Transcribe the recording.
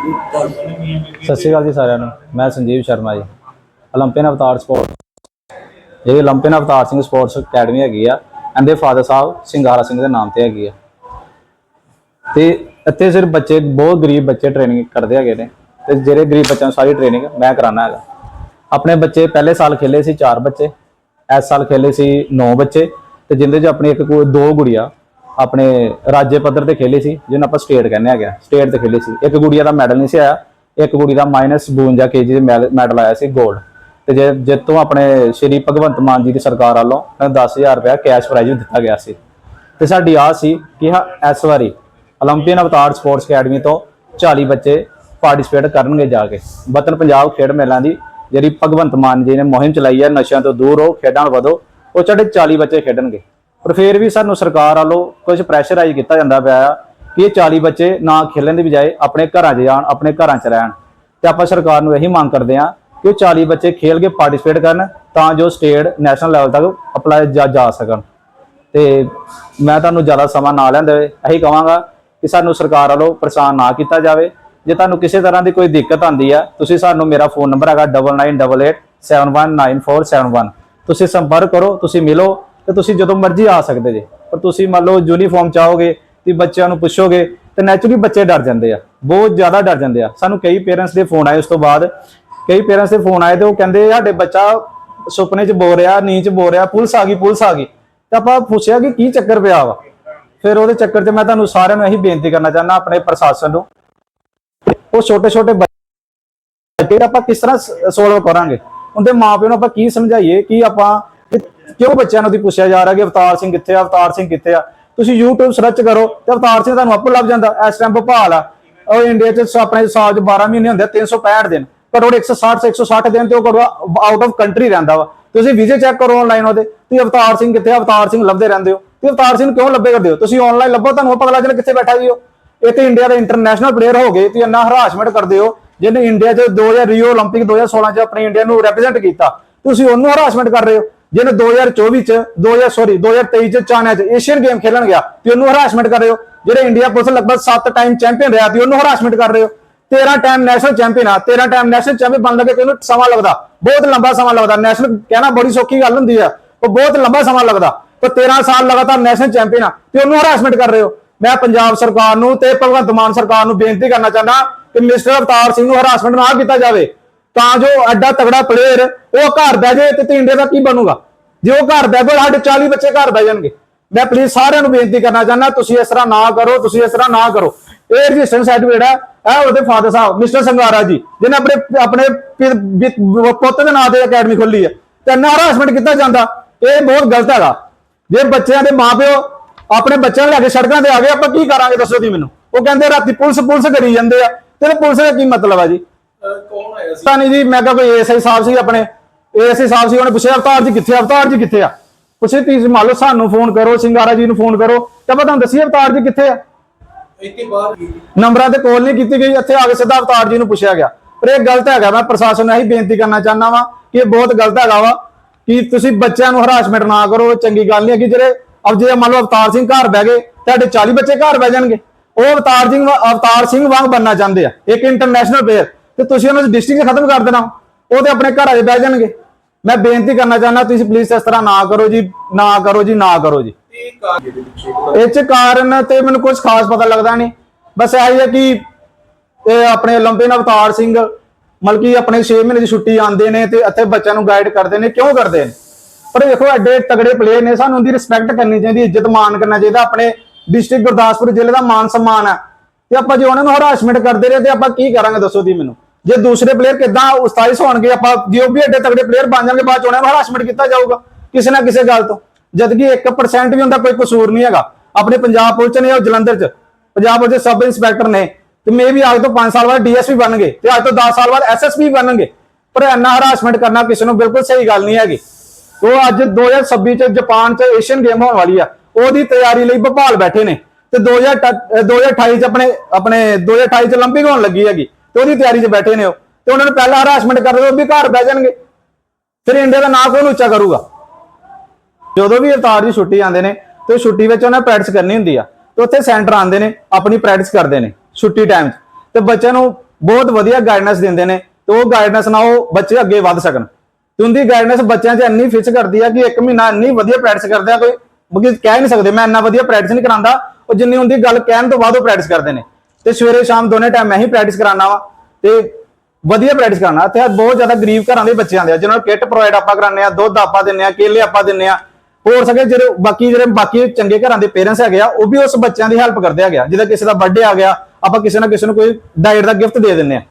ਸਤਿ ਸ਼੍ਰੀ ਅਕਾਲ ਜੀ ਸਾਰਿਆਂ ਨੂੰ। ਮੈਂ ਸੰਜੀਵ ਸ਼ਰਮਾ ਜੀ। 올림픽ਨ ਅਵਤਾਰ ਸਪੋਰਟ ਜਿਹੜੀ 올림픽ਨ ਅਵਤਾਰ ਸਿੰਘ ਸਪੋਰਟਸ ਅਕੈਡਮੀ ਹੈਗੀ ਆ, ਇਹਦੇ ਫਾਦਰ ਸਾਹਿਬ ਸਿੰਘਾਰਾ ਸਿੰਘ ਦੇ ਨਾਮ ਤੇ ਹੈਗੀ ਆ। ਤੇ ਇੱਥੇ ਸਿਰਫ ਬੱਚੇ, ਬਹੁਤ ਗਰੀਬ ਬੱਚੇ ਟ੍ਰੇਨਿੰਗ ਕਰਦੇ ਹੈਗੇ ਨੇ। ਤੇ ਜਿਹੜੇ ਗਰੀਬ ਬੱਚਿਆਂ ਨੂੰ ਸਾਰੀ ਟ੍ਰੇਨਿੰਗ ਮੈਂ ਕਰਾਣਾ ਹੈਗਾ। ਆਪਣੇ ਬੱਚੇ ਪਹਿਲੇ ਸਾਲ ਖੇਲੇ ਸੀ ਚਾਰ ਬੱਚੇ, ਇਸ ਸਾਲ ਖੇਲੇ ਸੀ 9 ਬੱਚੇ। ਤੇ ਜਿੰਦੇ ਚ ਆਪਣੀ ਇੱਕ ਦੋ ਗੁੜੀਆ ਆਪਣੇ ਰਾਜੇ ਪੱਧਰ ਤੇ ਖੇਲੀ ਸੀ, ਜਿਹਨੂੰ ਆਪਾਂ ਸਟੇਟ ਕਹਿੰਦੇ ਆ। ਗਿਆ ਸਟੇਟ ਤੇ ਖੇਲੀ ਸੀ। ਇੱਕ ਗੁੜੀਆ ਦਾ ਮੈਡਲ ਨਹੀਂ ਸੀ ਆਇਆ, ਇੱਕ ਗੁੜੀ ਦਾ ਮਾਈਨਸ -52 ਕੇਜੀ ਦੇ ਮੈਡਲ ਆਇਆ ਸੀ ਗੋਲਡ ਤੇ ਜੇ ਜਿੱਤੋਂ ਆਪਣੇ ਸ਼੍ਰੀ ਭਗਵੰਤ ਮਾਨ ਜੀ ਦੀ ਸਰਕਾਰ ਵੱਲੋਂ 10000 ਰੁਪਏ ਕੈਸ਼ ਪ੍ਰਾਈਜ਼ ਦਿੱਤਾ ਗਿਆ ਸੀ। ਤੇ ਸਾਡੀ ਆਸ ਸੀ ਕਿ ਹਾਂ, ਇਸ ਵਾਰੀ 올림픽ਨ ਅਵਤਾਰ ਸਪੋਰਟਸ ਅਕੈਡਮੀ ਤੋਂ 40 ਬੱਚੇ ਪਾਰਟਿਸਿਪੇਟ ਕਰਨਗੇ ਜਾ ਕੇ। ਬਤਨ ਪੰਜਾਬ ਖੇਡ ਮੇਲਿਆਂ ਦੀ ਜਿਹੜੀ ਭਗਵੰਤ ਮਾਨ ਜੀ ਨੇ ਮੁਹਿੰਮ ਚਲਾਈ ਹੈ, ਨਸ਼ਿਆਂ ਤੋਂ ਦੂਰ ਹੋ ਖੇਡਾਂ ਵਧੋ, ਉਹ ਸਾਡੇ 40 ਬੱਚੇ ਖੇਡਣਗੇ। ਪਰ ਫਿਰ ਵੀ ਸਾਨੂੰ ਸਰਕਾਰ ਵੱਲੋਂ ਕੁਝ ਪ੍ਰੈਸ਼ਰਾਈਜ਼ ਕੀਤਾ ਜਾਂਦਾ ਪਿਆ ਆ ਕਿ ਇਹ 40 ਬੱਚੇ ਨਾ ਖੇਲਣ ਦੀ ਬਜਾਏ ਆਪਣੇ ਘਰਾਂ 'ਚ ਜਾਣ, ਆਪਣੇ ਘਰਾਂ 'ਚ ਰਹਿਣ। ਤੇ ਆਪਾਂ ਸਰਕਾਰ ਨੂੰ ਇਹੀ ਮੰਗ ਕਰਦੇ ਹਾਂ ਕਿ ਉਹ 40 ਬੱਚੇ ਖੇਲ ਕੇ ਪਾਰਟਿਸਿਪੇਟ ਕਰਨ ਤਾਂ ਜੋ ਸਟੇਟ ਨੈਸ਼ਨਲ ਲੈਵਲ ਤੱਕ ਅਪਲਾਈ ਜਾ ਸਕਣ। ਤੇ ਮੈਂ ਤੁਹਾਨੂੰ ਜ਼ਿਆਦਾ ਸਮਾਂ ਨਾ ਲੈਂਦੇ ਦੇਵੇ ਇਹੀ ਕਹਾਂਗਾ ਕਿ ਸਾਨੂੰ ਸਰਕਾਰ ਵੱਲੋਂ ਪਰੇਸ਼ਾਨ ਨਾ ਕੀਤਾ ਜਾਵੇ। ਜੇ ਤੁਹਾਨੂੰ ਕਿਸੇ ਤਰ੍ਹਾਂ ਦੀ ਕੋਈ ਦਿੱਕਤ ਆਂਦੀ ਆ, ਤੁਸੀਂ ਸਾਨੂੰ ਮੇਰਾ ਫੋਨ ਨੰਬਰ ਹੈਗਾ 9988719471 ਤੁਸੀਂ ਸੰਪਰਕ ਕਰੋ, ਤੁਸੀਂ ਮਿਲੋ ਤੇ ਤੁਸੀਂ ਜਦੋਂ ਮਰਜ਼ੀ ਆ ਸਕਦੇ ਜੇ। ਪਰ ਤੁਸੀਂ ਮੰਨ ਲਓ ਯੂਨੀਫਾਰਮ ਚਾਹੋਗੇ ਤੇ ਬੱਚਿਆਂ ਨੂੰ ਪੁੱਛੋਗੇ ਤੇ ਨੈਚੁਰਲੀ ਬੱਚੇ ਡਰ ਜਾਂਦੇ ਆ। ਬਹੁਤ ਜ਼ਿਆਦਾ ਡਰ ਜਾਂਦੇ ਆ। ਸਾਨੂੰ ਕਈ ਪੇਰੈਂਟਸ ਦੇ ਫੋਨ ਆਏ ਉਸ ਤੋਂ ਬਾਅਦ। ਕਈ ਪੇਰੈਂਟਸ ਦੇ ਫੋਨ ਆਏ ਤੇ ਉਹ ਕਹਿੰਦੇ, ਸਾਡੇ ਬੱਚਾ ਸੁਪਨੇ 'ਚ ਬੋ ਰਿਹਾ ਨੀਂਦ 'ਚ ਬੋ ਰਿਹਾ, ਪੁਲਿਸ ਆ ਗਈ, ਪੁਲਿਸ ਆ ਗਈ। ਤੇ ਆਪਾਂ ਪੁੱਛਿਆ ਕਿ ਕੀ ਚੱਕਰ ਪਿਆ ਵਾ? ਫਿਰ ਉਹਦੇ ਚੱਕਰ 'ਚ ਮੈਂ ਤੁਹਾਨੂੰ ਸਾਰਿਆਂ ਨੂੰ ਇਹੀ ਬੇਨਤੀ ਕਰਨਾ ਚਾਹੁੰਦਾ ਆਪਣੇ ਪ੍ਰਸ਼ਾਸਨ ਨੂੰ। ਉਹ ਛੋਟੇ ਛੋਟੇ ਬੱਚੇ ਆਪਾਂ ਕਿਸ ਤਰ੍ਹਾਂ ਸੋਲਵ ਕਰਾਂਗੇ? ਉਹਦੇ ਮਾਪਿਆਂ ਨੂੰ ਆਪਾਂ ਕੀ ਸਮਝਾਈਏ ਕਿ ਆਪਾਂ ਕਿਉਂ ਬੱਚਿਆਂ ਨੂੰ ਦੀ ਪੁੱਛਿਆ ਜਾ ਰਿਹਾ ਕਿ ਅਵਤਾਰ ਸਿੰਘ ਕਿੱਥੇ ਆ ਅਵਤਾਰ ਸਿੰਘ ਕਿੱਥੇ ਆ ਤੁਸੀਂ YouTube ਸਰਚ ਕਰੋ ਤੇ ਅਵਤਾਰ ਸਿੰਘ ਤੁਹਾਨੂੰ ਆਪੇ ਲੱਭ ਜਾਂਦਾ ਇਸ ਟਾਈਮ ਭੋਪਾਲ ਆ ਉਹ ਇੰਡੀਆ 'ਚ ਆਪਣੇ ਸਾਲ 'ਚ 12 ਮਹੀਨੇ ਹੁੰਦੇ ਆ, 365 ਦਿਨ ਕਰੋੜ 160 160 ਦਿਨ ਤੇ ਉਹ ਕਰਵਾ ਆਊਟ ਆਫ ਕੰਟਰੀ ਰਹਿੰਦਾ ਵਾ ਤੁਸੀਂ ਵੀਜ਼ੇ ਚੈੱਕ ਕਰੋ ਆਨਲਾਈਨ ਉਹਦੇ ਤੁਸੀਂ ਅਵਤਾਰ ਸਿੰਘ ਕਿੱਥੇ ਆ? ਅਵਤਾਰ ਸਿੰਘ ਲੱਭਦੇ ਰਹਿੰਦੇ ਹੋ ਤੇ ਅਵਤਾਰ ਸਿੰਘ ਕਿਉਂ ਲੱਭੇ ਕਰਦੇ ਹੋ ਤੁਸੀਂ ਆਨਲਾਈਨ ਲੱਭੋ ਤੁਹਾਨੂੰ ਪਤਾ ਲੱਗ ਜਾਣਾ ਕਿੱਥੇ ਬੈਠਾ ਜੀ ਉਹ ਇਹ ਤੇ ਇੰਡੀਆ ਦਾ ਇੰਟਰਨੈਸ਼ਨਲ ਪਲੇਅਰ ਹੋ ਗਏ ਤੁਸੀਂ ਇੰਨਾ ਹਰਾਸਮੈਂਟ ਕਰਦੇ ਹੋ ਜਿਹਨੇ ਇੰਡੀਆ 'ਚ 2000 ਰਿਓ 올림픽 2016 'ਚ ਆਪਣੀ ਇੰਡੀਆ ਨੂੰ ਰਿਪਰੈਜ਼ੈਂਟ ਕੀਤਾ ਤੁਸੀਂ ਉਹਨੂੰ ਹਰਾਸਮੈਂਟ ਕਰ ਰਹੇ ਹੋ ਜਿਹਨੇ 2024 'ਚ 2000 ਸੌਰੀ 2023 'ਚ ਚਾਈਨਾ 'ਚ ਏਸ਼ੀਅਨ ਗੇਮ ਖੇਲਣ ਗਿਆ, ਤੇ ਉਹਨੂੰ ਹਰਾਸਮੈਂਟ ਕਰ ਰਹੇ ਹੋ। ਜਿਹੜੇ ਇੰਡੀਆ ਪੁਲਿਸ ਲਗਭਗ 7 ਟਾਈਮ ਚੈਂਪੀਅਨ ਰਿਹਾ, ਤੇ ਉਹਨੂੰ ਹਰਾਸਮੈਂਟ ਕਰ ਰਹੇ ਹੋ। 13 ਟਾਈਮ ਨੈਸ਼ਨਲ ਚੈਂਪੀਅਨ ਆ 13 ਟਾਈਮ ਨੈਸ਼ਨਲ ਚੈਂਪੀਅਨ ਬਣ ਲੱਗੇ ਤੇ ਉਹਨੂੰ ਸਮਾਂ ਲੱਗਦਾ। ਬਹੁਤ ਲੰਬਾ ਸਮਾਂ ਲੱਗਦਾ। ਨੈਸ਼ਨਲ ਕਹਿਣਾ ਬੜੀ ਸੌਖੀ ਗੱਲ ਹੁੰਦੀ ਆ, ਉਹ ਬਹੁਤ ਲੰਬਾ ਸਮਾਂ ਲੱਗਦਾ। ਪਰ 13 ਸਾਲ ਲਗਾਤਾਰ ਨੈਸ਼ਨਲ ਚੈਂਪੀਅਨ ਆ, ਤੇ ਉਹਨੂੰ ਹਰਾਸਮੈਂਟ ਕਰ ਰਹੇ ਹੋ। ਮੈਂ ਪੰਜਾਬ ਸਰਕਾਰ ਨੂੰ ਤੇ ਭਗਵੰਤ ਮਾਨ ਸਰਕਾਰ ਨੂੰ ਬੇਨਤੀ ਕਰਨਾ ਚਾਹੁੰਦਾ ਕਿ ਮਿਸਟਰ ਅਵਤਾਰ ਸਿੰਘ ਨੂੰ ਹਰਾਸਮੈਂਟ ਨਾ ਕੀਤਾ ਜਾਵੇ। ਤਾਂ ਜੋ ਐਡਾ ਤਗੜਾ ਪਲੇਅਰ ਉਹ ਘਰ ਬਹਿ ਜਾਏ ਤੇ ਇੰਡੀਆ ਦਾ ਕੀ ਬਣੂਗਾ? ਜੇ ਉਹ ਘਰ ਬਹਿ ਸਾਡੇ 40 ਬੱਚੇ ਘਰ ਬਹਿ ਜਾਣਗੇ। ਮੈਂ ਪਲੀਜ਼ ਸਾਰਿਆਂ ਨੂੰ ਬੇਨਤੀ ਕਰਨਾ ਚਾਹੁੰਦਾ, ਤੁਸੀਂ ਇਸ ਤਰ੍ਹਾਂ ਨਾ ਕਰੋ, ਤੁਸੀਂ ਇਸ ਤਰ੍ਹਾਂ ਨਾ ਕਰੋ। ਇਹ ਰਜਿਸਟਰ ਸਰਟੀਫਿਕੇਟ ਹੈ, ਇਹ ਉਹਦੇ ਫਾਦਰ ਸਾਹਿਬ ਮਿਸਟਰ ਸੰਗਾਰਾ ਜੀ, ਜਿਹਨੇ ਆਪਣੇ ਆਪਣੇ ਪੁੱਤ ਦੇ ਨਾਂ ਤੇ ਅਕੈਡਮੀ ਖੋਲੀ ਹੈ। ਤੇ ਨਾ ਹਰਾਸਮੈਂਟ ਕੀਤਾ ਜਾਂਦਾ, ਇਹ ਬਹੁਤ ਗਲਤ ਹੈਗਾ। ਜੇ ਬੱਚਿਆਂ ਦੇ ਮਾਪਿਓ ਆਪਣੇ ਬੱਚਿਆਂ ਨੂੰ ਲੈ ਕੇ ਸੜਕਾਂ ਤੇ ਆ ਗਏ, ਆਪਾਂ ਕੀ ਕਰਾਂਗੇ ਦੱਸੋ ਦੀ ਮੈਨੂੰ? ਉਹ ਕਹਿੰਦੇ ਰਾਤੀ ਪੁਲਿਸ ਪੁਲਿਸ ਕਰੀ ਜਾਂਦੇ ਆ। ਤੇ ਪੁਲਿਸ ਦਾ ਕੀ ਮਤਲਬ ਆ ਜੀ? ਕੌਣ ਆਇਆ ਸੀ? ਪਤਾ ਨਹੀਂ ਜੀ ਮੈਂ ਕਿਹਾ ਕੋਈ ਸਾਹਿਬ ਸੀ ਆਪਣੇ। ਐਸਆਈ ਸਾਹਿਬ ਸੀ ਉਹਨੇ ਪੁੱਛਿਆ ਅਵਤਾਰ ਜੀ ਕਿੱਥੇ ਆ? ਅਵਤਾਰ ਜੀ ਕਿੱਥੇ ਆ? ਪੁੱਛੇ ਤੁਸੀਂ ਮੰਨ ਲਓ ਸਾਨੂੰ ਫੋਨ ਕਰੋ ਸਿੰਗਾਰਾ ਜੀ ਨੂੰ ਫੋਨ ਕਰੋ। ਤਾਂ ਮੈਂ ਤੁਹਾਨੂੰ ਦੱਸੀਏ ਅਵਤਾਰ ਜੀ ਕਿੱਥੇ ਆ? ਇੱਥੇ ਬਾਹਰ ਨੰਬਰਾਂ ਤੇ ਕਾਲ ਨਹੀਂ ਕੀਤੀ ਗਈ ਇੱਥੇ ਆ ਕੇ ਸਿੱਧਾ ਅਵਤਾਰ ਜੀ ਨੂੰ ਪੁੱਛਿਆ ਗਿਆ। ਪਰ ਇਹ ਗਲਤ ਹੈਗਾ ਮੈਂ ਪ੍ਰਸ਼ਾਸਨ ਨੂੰ ਇਹੀ ਬੇਨਤੀ ਕਰਨਾ ਚਾਹੁੰਦਾ ਵਾਂ ਕਿ ਇਹ ਬਹੁਤ ਗਲਤ ਹੈਗਾ ਵਾ ਕਿ ਤੁਸੀਂ ਬੱਚਿਆਂ ਨੂੰ ਹਰਾਸਮੈਂਟ ਨਾ ਕਰੋ ਇਹ ਚੰਗੀ ਗੱਲ ਨਹੀਂ ਹੈ ਕਿ ਜਿਹੜੇ ਅਬ ਜੇ ਮੰਨ ਲਓ ਅਵਤਾਰ ਸਿੰਘ ਘਰ ਬਹਿ ਗਏ ਤੁਹਾਡੇ 40 ਬੱਚੇ ਘਰ ਬਹਿ ਜਾਣਗੇ। ਉਹ ਅਵਤਾਰ ਸਿੰਘ ਵਾ- ਅਵਤਾਰ ਸਿੰਘ ਵਾਂਗ ਬੰਨਣਾ ਚਾਹੁੰਦੇ ਆ। ਇੱਕ ਇੰਟਰਨੈਸ਼ਨਲ ਪਲੇਅਰ ਤੇ ਤੁਸੀਂ ਉਹਨਾਂ ਦੀ ਡਿਸਟਿੰਗ ਖਤਮ ਕਰ ਦੇਣਾ। ਉਹ ਤੇ ਆਪਣੇ ਘਰਾਂ 'ਚ ਬਹਿ ਜਾਣਗੇ। ਮੈਂ ਬੇਨਤੀ ਕਰਨਾ ਚਾਹੁੰਦਾ, ਤੁਸੀਂ ਪਲੀਜ਼ ਇਸ ਤਰ੍ਹਾਂ ਨਾ ਕਰੋ ਜੀ, ਨਾ ਕਰੋ ਜੀ, ਨਾ ਕਰੋ ਜੀ। ਇਹ ਚ ਕਾਰਨ ਤੇ ਮੈਨੂੰ ਕੁਝ ਖਾਸ ਪਤਾ ਲੱਗਦਾ ਨਹੀਂ। ਬਸ ਇਹ ਹੈ ਕਿ ਇਹ ਆਪਣੇ ਲੰਬੇ ਅਵਤਾਰ ਸਿੰਘ ਮਲਕੀ ਆਪਣੇ 6 ਮਹੀਨੇ ਦੀ ਛੁੱਟੀ ਆਉਂਦੇ ਨੇ ਤੇ ਇੱਥੇ ਬੱਚਿਆਂ ਨੂੰ ਗਾਈਡ ਕਰਦੇ ਨੇ, ਕਿਉਂ ਕਰਦੇ ਨੇ? ਪਰ ਦੇਖੋ, ਐਡੇ ਤਗੜੇ ਪਲੇਅਰ ਨੇ, ਸਾਨੂੰ ਉਹਦੀ ਰਿਸਪੈਕਟ ਕਰਨੀ ਚਾਹੀਦੀ, ਇੱਜ਼ਤ ਮਾਨ ਕਰਨਾ ਚਾਹੀਦਾ। ਆਪਣੇ ਡਿਸਟ੍ਰਿਕਟ ਗੁਰਦਾਸਪੁਰ ਜ਼ਿਲ੍ਹੇ ਦਾ ਮਾਨ ਸਨਮਾਨ ਹੈ। ਤੇ ਆਪਾਂ ਜੇ ਉਹਨਾਂ ਨੂੰ ਹਰਾਸਮੈਂਟ ਕਰਦੇ ਰਹੇ, ਤੇ ਆਪਾਂ ਕੀ ਕਰਾਂਗੇ, ਦੱਸੋ ਦੀ ਮੈਨੂੰ? ਜੇ ਦੂਸਰੇ ਪਲੇਅਰ ਕਿਦਾਂ ਉਸਤਾਈਸ ਹੋਣਗੇ ਆਪਾਂ ਜੇ ਉਹ ਵੀ ਐਡੇ ਤਗੜੇ ਪਲੇਅਰ ਬਣ ਜਾਣਗੇ ਬਾਅਦ ਚ ਉਹਨਾਂ ਨੂੰ ਹਰਾਸਮੈਂਟ ਕੀਤਾ ਜਾਊਗਾ ਕਿਸੇ ਨਾ ਕਿਸੇ ਗੱਲ ਤੋਂ ਜਦ ਕਿ 1% ਵੀ ਹੁੰਦਾ ਕੋਈ ਕਸੂਰ ਨਹੀਂ ਹੈਗਾ ਆਪਣੇ ਪੰਜਾਬ ਪੁਲਿਸ 'ਚ ਨੇ ਉਹ ਜਲੰਧਰ 'ਚ ਪੰਜਾਬ ਪੁਲਿਸ ਦੇ ਸਬ ਇੰਸਪੈਕਟਰ ਨੇ ਤੇ ਮੇ ਵੀ ਅੱਜ ਤੋਂ 5 ਸਾਲ ਬਾਅਦ ਡੀਐਸਪੀ ਬਣਨਗੇ ਤੇ ਅੱਜ ਤੋਂ 10 ਸਾਲ ਬਾਅਦ ਐਸਐਸਪੀ ਬਣਨਗੇ ਪਰ ਇੰਨਾ ਹਰਾਸਮੈਂਟ ਕਰਨਾ ਕਿਸੇ ਨੂੰ ਬਿਲਕੁਲ ਸਹੀ ਗੱਲ ਨਹੀਂ ਹੈਗੀ ਉਹ ਅੱਜ 2026 ਚ ਜਾਪਾਨ ਚ ਏਸ਼ੀਅਨ ਗੇਮ ਹੋਣ ਵਾਲੀ ਆ ਉਹਦੀ ਤਿਆਰੀ ਲਈ ਭੋਪਾਲ ਬੈਠੇ ਨੇ ਤੇ 2000 ਅਹ 2028 ਚ ਆਪਣੇ ਆਪਣੇ 2028 ਚ 올림픽 ਹੋਣ ਲੱਗੀ ਹੈਗੀ ਤੇ ਉਹਦੀ ਤਿਆਰੀ 'ਚ ਬੈਠੇ ਨੇ ਉਹ। ਤੇ ਉਹਨਾਂ ਨੂੰ ਪਹਿਲਾਂ ਹਰਾਸਮੈਂਟ ਕਰਦੇ ਉਹ ਵੀ ਘਰ ਬਹਿ ਜਾਣਗੇ। ਫਿਰ ਇੰਡੀਆ ਦਾ ਨਾਂ ਕੌਣ ਉੱਚਾ ਕਰੂਗਾ? ਜਦੋਂ ਵੀ ਅਵਤਾਰ ਦੀ ਛੁੱਟੀ ਆਉਂਦੇ ਨੇ, ਤੇ ਉਹ ਛੁੱਟੀ ਵਿੱਚ ਉਹਨਾਂ ਪ੍ਰੈਕਟਿਸ ਕਰਨੀ ਹੁੰਦੀ ਆ। ਤੇ ਉੱਥੇ ਸੈਂਟਰ ਆਉਂਦੇ ਨੇ, ਆਪਣੀ ਪ੍ਰੈਕਟਿਸ ਕਰਦੇ ਨੇ, ਛੁੱਟੀ ਟਾਈਮ 'ਚ। ਤੇ ਬੱਚਿਆਂ ਨੂੰ ਬਹੁਤ ਵਧੀਆ ਗਾਈਡੈਂਸ ਦਿੰਦੇ ਨੇ, ਤੇ ਉਹ ਗਾਈਡੈਂਸ ਨਾਲ ਉਹ ਬੱਚੇ ਅੱਗੇ ਵੱਧ ਸਕਣ। ਤੇ ਉਹਦੀ ਗਾਈਡੈਂਸ ਬੱਚਿਆਂ 'ਚ ਇੰਨੀ ਫਿਕਸ ਕਰਦੀ ਆ ਕਿ ਇੱਕ ਮਹੀਨਾ ਇੰਨੀ ਵਧੀਆ ਪ੍ਰੈਕਟਿਸ ਕਰਦੇ ਆ, ਕੋਈ ਬਗੀ ਕਹਿ ਨਹੀਂ ਸਕਦੇ, ਮੈਂ ਇੰਨਾ ਵਧੀਆ ਪ੍ਰੈਕਟਿਸ ਨਹੀਂ ਕਰਾਂਦਾ ਉਹ ਜਿੰਨੀ ਹੁੰਦੀ ਗੱਲ ਕਹਿਣ ਤੋਂ ਬਾਅਦ ਉਹ ਪ੍ਰੈਕਟਿਸ ਕਰਦੇ ਨੇ। ਤੇ ਸਵੇਰੇ ਸ਼ਾਮ ਦੋਨੇ ਟਾਈਮ ਮੈਂ ਹੀ ਪ੍ਰੈਕਟਿਸ ਕਰਾਉਣਾ ਵਾ ਤੇ ਵਧੀਆ ਪ੍ਰੈਕਟਿਸ ਕਰਾਉਣਾ ਇੱਥੇ ਬਹੁਤ ਜ਼ਿਆਦਾ ਗਰੀਬ ਘਰਾਂ ਦੇ ਬੱਚੇ ਆਉਂਦੇ ਆ, ਜਿਹਨਾਂ ਨੂੰ ਕਿੱਟ ਪ੍ਰੋਵਾਈਡ ਆਪਾਂ ਕਰਾਉਂਦੇ ਆ, ਦੁੱਧ ਆਪਾਂ ਦਿੰਨੇ ਆ, ਕੇਲੇ ਆਪਾਂ ਦਿੰਨੇ ਆ। ਹੋਰ ਸਕੇ ਜਿਹੜੇ ਬਾਕੀ ਜਿਹੜੇ ਬਾਕੀ ਚੰਗੇ ਘਰਾਂ ਦੇ ਪੇਰੈਂਟਸ ਹੈਗੇ ਆ, ਉਹ ਵੀ ਉਸ ਬੱਚਿਆਂ ਦੀ ਹੈਲਪ ਕਰਦੇ ਹੈਗੇ ਆ। ਜਿਹਦਾ ਕਿਸੇ ਦਾ ਬਰਥਡੇ ਆ ਗਿਆ, ਆਪਾਂ ਕਿਸੇ ਨਾ ਕਿਸੇ ਨੂੰ ਕੋਈ ਡਾਈਟ ਦਾ ਗਿਫਟ ਦੇ ਦਿੰਨੇ ਆ।